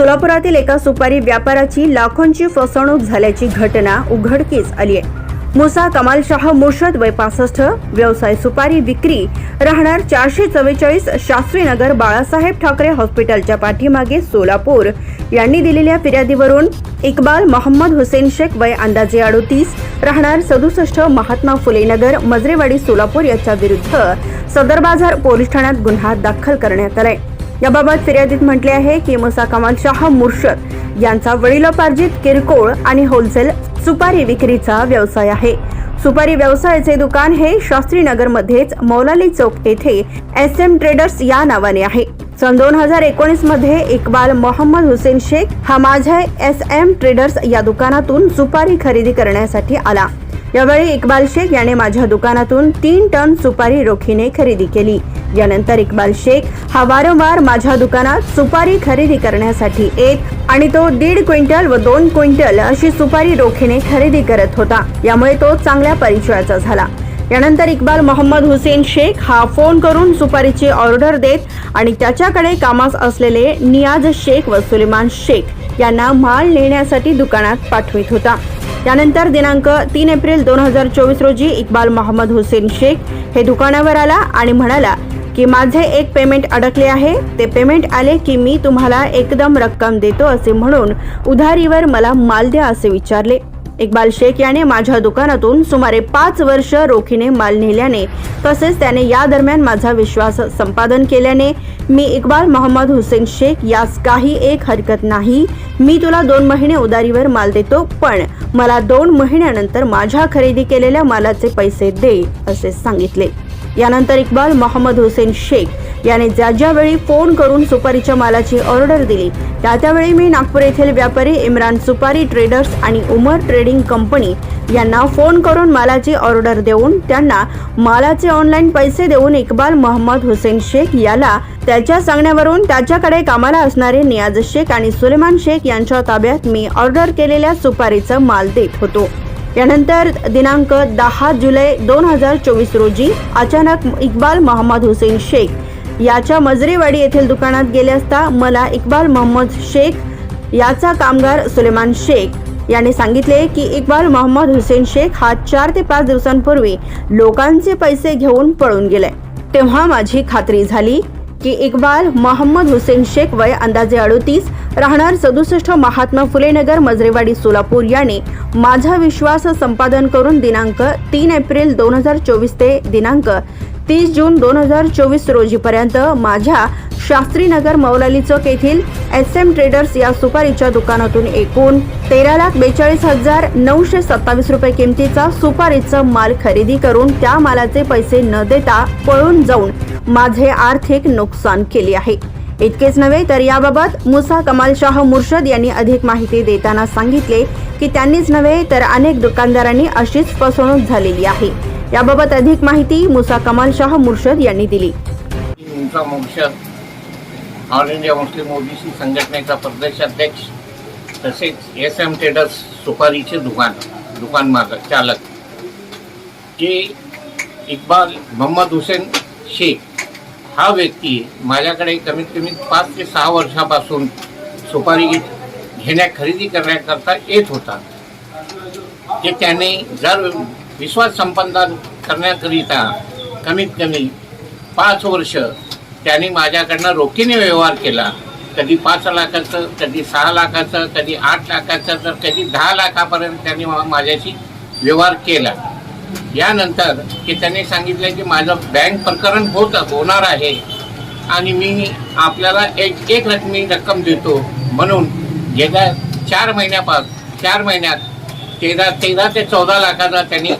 सोलापुरातील एका सुपारी व्यापाराची लाखोंची फसवणूक झाल्याची घटना उघडकीस आली आहे. मुसा कमाल शाह मुर्शद वय पासष्ट व्यवसाय सुपारी विक्री राहणार चारशे चव्वेचाळीस शास्त्रीनगर बाळासाहेब ठाकरे हॉस्पिटलच्या पाठीमागे सोलापूर. यांनी दिलेल्या फिर्यादीवरून इक्बाल मोहम्मद हुसेन शेख वय अंदाजे अडोतीस राहणार सदुसष्ट महात्मा फुले नगर मजरेवाडी सोलापूर याच्या विरुद्ध सदर बाजार पोलीस ठाण्यात गुन्हा दाखल करण्यात आलाय. याबाबत फिर्यादीत म्हटले आहे की मुसा कमाल शाह मुर्शद यांचा वडिलोपार्जित किरकोळ आणि होलसेल सुपारी विक्रीचा व्यवसाय आहे. सुपारी व्यवसायाचे दुकान हे शास्त्रीनगरमध्येच मौलाली चौक येथे एस एम ट्रेडर्स या नावाने आहे. सन दोन हजार एकोणीसमध्ये इक्बाल मोहम्मद हुसेन शेख हा माझ्या एस एम ट्रेडर्स या दुकानातून सुपारी खरेदी करण्यासाठी आला. यावेळी इक्बाल शेख याने माझ्या दुकानातून तीन टन सुपारी रोखीने खरेदी केली. यानंतर इक्बाल शेख हा वारंवार माझ्या दुकानात सुपारी खरेदी करण्यासाठी येत आणि तो दीड क्विंटल व दोन क्विंटल अशी सुपारी रोखीने खरेदी करत होता. यामुळे तो चांगल्या परिचयाचा झाला. यानंतर इक्बाल मोहम्मद हुसेन शेख हा फोन करून सुपारीची ऑर्डर देत आणि त्याच्याकडे कामास असलेले नियाज शेख व सुलेमान शेख यांना माल नेण्यासाठी दुकानात पाठवित होता. त्यानंतर दिनांक तीन एप्रिल दोन हजार चोवीस रोजी इक्बाल मोहम्मद हुसेन शेख हे दुकानावर आला आणि म्हणाला की माझे एक पेमेंट अडकले आहे. ते पेमेंट आले की मी तुम्हाला एकदम रक्कम देतो असे म्हणून उधारीवर मला माल द्या असे विचारले. इक्बाल शेख याने माझ्या दुकानातून सुमारे पाच वर्ष रोखीने माल नेल्याने तसेच त्याने या दरम्यान माझा विश्वास संपादन केल्याने मी इक्बाल मोहम्मद हुसेन शेख यास काही एक हरकत नाही. मी तुला दोन महिने उधारीवर माल देतो पण मला दोन महिन्यानंतर माझ्या खरेदी केलेल्या मालाचे पैसे दे असे सांगितले. यानंतर इक्बाल मोहम्मद हुसेन शेख याने ज्या ज्यावेळी फोन करून सुपारीच्या मालाची ऑर्डर दिली त्या त्यावेळी मी नागपूर येथील व्यापारी इम्रान सुपारी ट्रेडर्स आणि उमर ट्रेडिंग कंपनी यांना फोन करून मालाची ऑर्डर देऊन त्यांना मालाचे ऑनलाईन पैसे देऊन इक्बाल मोहम्मद हुसेन शेख याला त्याच्या सांगण्यावरून त्याच्याकडे कामाला असणारे नियाज शेख आणि सुलेमान शेख यांच्या ताब्यात मी ऑर्डर केलेल्या सुपारीचा माल देत होतो. यानंतर दिनांक दहा जुलै दोन हजार चोवीस रोजी अचानक इक्बाल मोहम्मद हुसेन शेख याच्या मजरेवाडी येथील दुकानात गेले असता मला इक्बाल मोहम्मद शेख याचा कामगार सुलेमान शेख याने सांगितले की इक्बाल मोहम्मद हुसेन शेख हा चार ते पाच दिवसांपूर्वी लोकांचे पैसे घेऊन पळून गेलाय तेव्हा माझी खात्री झाली की इक्बाल मोहम्मद हुसेन शेख वय अंदाजे अडोतीस राहणार सदुसष्ट महात्मा फुले नगर मजरेवाडी सोलापूर याने माझा विश्वास संपादन करून दिनांक तीन एप्रिल दोन हजार चोवीस ते दिनांक तीस जून दोन हजार चोवीस रोजीपर्यंत माझ्या शास्त्रीनगर मौलाली चौक येथील एस एम ट्रेडर्स या सुपारीच्या दुकानातून एकूण तेरा लाख बेचाळीस हजार नऊशे सत्तावीस रुपये किमतीचा सुपारीचा माल खरेदी करून त्या मालाचे पैसे न देता पळून जाऊन माझे आर्थिक नुकसान केले आहे. इतकेच नव्हे तर याबाबत मुसा कमाल शाह मुर्शद यांनी अधिक माहिती देताना सांगितले की त्यांनीच नव्हे तर अनेक दुकानदारांनी अशीच फसवणूक झालेली आहे. याबाबत अधिक माहिती मुसा कमाल शाह मुर्शद यांनी दिली. Musa Murshad All India Muslim OBC संघटनेचा प्रदेशाध्यक्ष तसेच एस एम ट्रेडर्स सुपारीचे दुकान दुकान मालक चालक जे इक्बाल मोहम्मद हुसेन शेख हा व्यक्ती माझ्याकडे कमीत कमी पाच ते सहा वर्षापासून सुपारी घेण्या खरेदी करण्याकरता येत होता. ते त्याने जर विश्वास संपादन करण्याकरिता कमीत कमी पाच वर्ष त्यांनी माझ्याकडनं रोखीने व्यवहार केला. कधी पाच लाखाचं कधी सहा लाखाचं कधी आठ लाखाचं तर कधी दहा लाखापर्यंत त्यांनी माझ्याशी व्यवहार केला. यानंतर की त्यांनी सांगितलं की माझं बँक प्रकरण होत होणार आहे आणि मी आपल्याला एक एक रकमी रक्कम देतो. म्हणून गेल्या चार महिन्यापास चार महिन्यात तेरा तेरा ते चौदा लाखाचा त्यांनी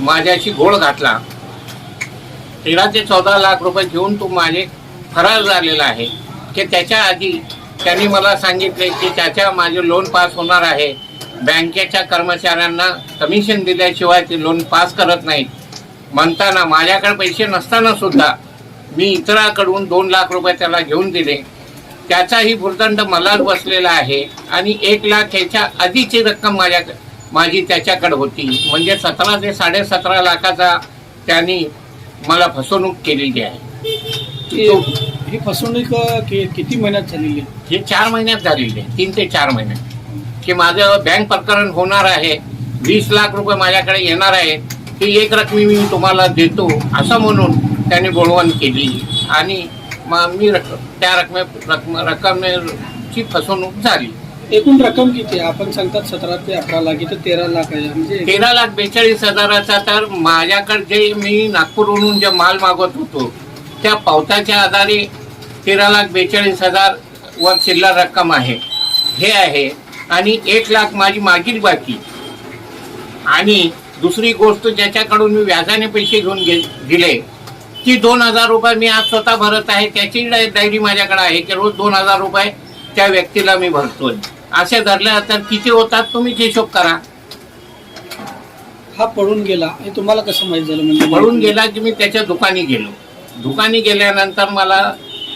माझ्याशी घोळ घातला. तेरा ते चौदा लाख रुपये घेऊन तो माझे फरार झालेला आहे. की त्याच्या आधी त्यांनी मला सांगितले की त्याच्या माझे लोन पास होणार आहे. बँकेच्या कर्मचाऱ्यांना कमिशन दिल्याशिवाय ते लोन पास करत नाहीत. म्हणताना माझ्याकडे पैसे नसताना सुद्धा मी इतराकडून दोन लाख रुपये त्याला घेऊन दिले. त्याचाही भूर्दंड मलाच बसलेला आहे आणि एक लाख ह्याच्या आधीची रक्कम माझ्याकडे माझी त्याच्याकडे होती. म्हणजे सतरा ते साडेसतरा लाखाचा त्यांनी मला फसवणूक केलेली आहे. हे तो- फसवणूक किती महिन्यात झालेली? आहे हे चार महिन्यात झालेले आहे, तीन ते चार महिन्यात की माझं बँक प्रकरण होणार आहे. वीस लाख रुपये माझ्याकडे येणार आहे. ती एक रकमी मी तुम्हाला देतो असं म्हणून त्याने बोलवण केली. आणि मग मी रक त्या रकमे रकम रकमेची फसवणूक झाली. एकूण रक्कम किती आहे? आपण सांगतात सतरा ते अकरा लाख इथं तेरा लाख आहे. म्हणजे तेरा लाख बेचाळीस हजाराचा तर माझ्याकडे जे मी नागपूरवरून जे माल मागवत होतो त्या पावताच्या आधारे तेरा लाख बेचाळीस हजार वर चिल्लर रक्कम आहे. हे आहे. आणि एक लाख माझी मागील बाकी. आणि दुसरी गोष्ट ज्याच्याकडून मी व्याजाने पैसे घेऊन घे दिले ती दोन हजार रुपये मी आज स्वतः भरत आहे. त्याची डायरी माझ्याकडे आहे की रोज दोन हजार रुपये त्या व्यक्तीला मी भरतोय. असे धरले तर किती होतात तुम्हीच हिशोब करा. हा पळून गेला. हे तुम्हाला कसं माहीत झालं? म्हणजे पळून गेला की मी त्याच्या दुकानी गेलो. दुकानी गेल्यानंतर मला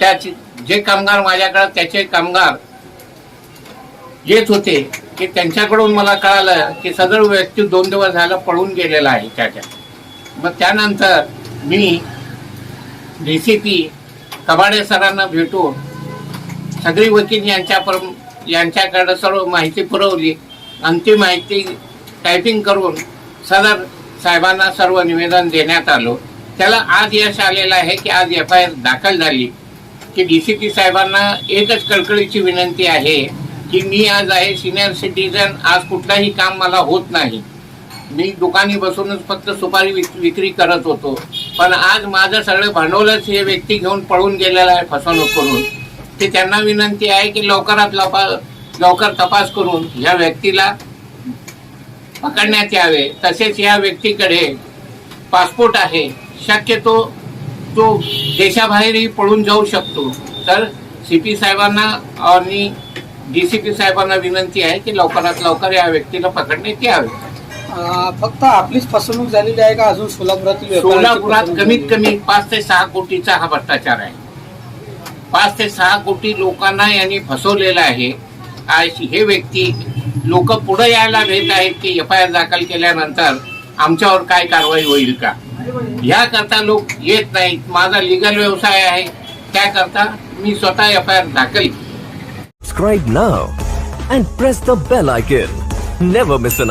त्याचे जे कामगार माझ्याकडे त्याचे कामगार येत होते की त्यांच्याकडून मला कळालं की सदर व्यक्ती दोन दिवस झाला पळून गेलेला आहे त्याच्या. मग त्यानंतर मी डी सी पी कबाडे सरांना भेटून सगळी वकील यांच्या यांच्याकडे सर्व माहिती पुरवली. आणि ती माहिती टायपिंग करून सदर साहेबांना सर्व निवेदन देण्यात आलो. त्याला आज यश आलेलं आहे की आज एफ आय आर दाखल झाली. की डी सी पी साहेबांना एकच कळकळीची विनंती आहे की मी आज आहे सिनियर सिटीजन आज कुठलाही काम मला होत नाही. मी दुकानी बसूनच फक्त सुपारी विक- विक्री करत होतो. पण आज माझं सगळं भांडवलच हे व्यक्ती घेऊन पळून गेलेलं आहे फसवणूक करून. ते त्यांना विनंती आहे की लवकरात लवकर तपास करून या व्यक्तीला पकडण्यात यावे. तसेच या व्यक्तीकडे पासपोर्ट आहे. शक्यतो तो देशाबाहेरही पळून जाऊ शकतो. तर सी पी साहेबांना आणि डी सी पी साहेबांना विनंती आहे की लवकरात लवकर या व्यक्तीला पकडण्यात यावे. फक्त आपलीच फसवणूक झालेली आहे का? अजून सोलापुरातील सोलापुरात कमीत कमी पाच ते सहा कोटीचा हा भ्रष्टाचार आहे. पाच ते सहा कोटी लोकांना यांनी फसवलेलं आहे. आज हे व्यक्ती लोक पुढे यायला भेट आहेत की एफ आय आर दाखल केल्यानंतर आमच्यावर काय कारवाई होईल का? याकरता लोक येत नाहीत. माझा लिगल व्यवसाय आहे. त्याकरता मी स्वतः एफ आय आर दाखल subscribe now and press the bell icon never miss an.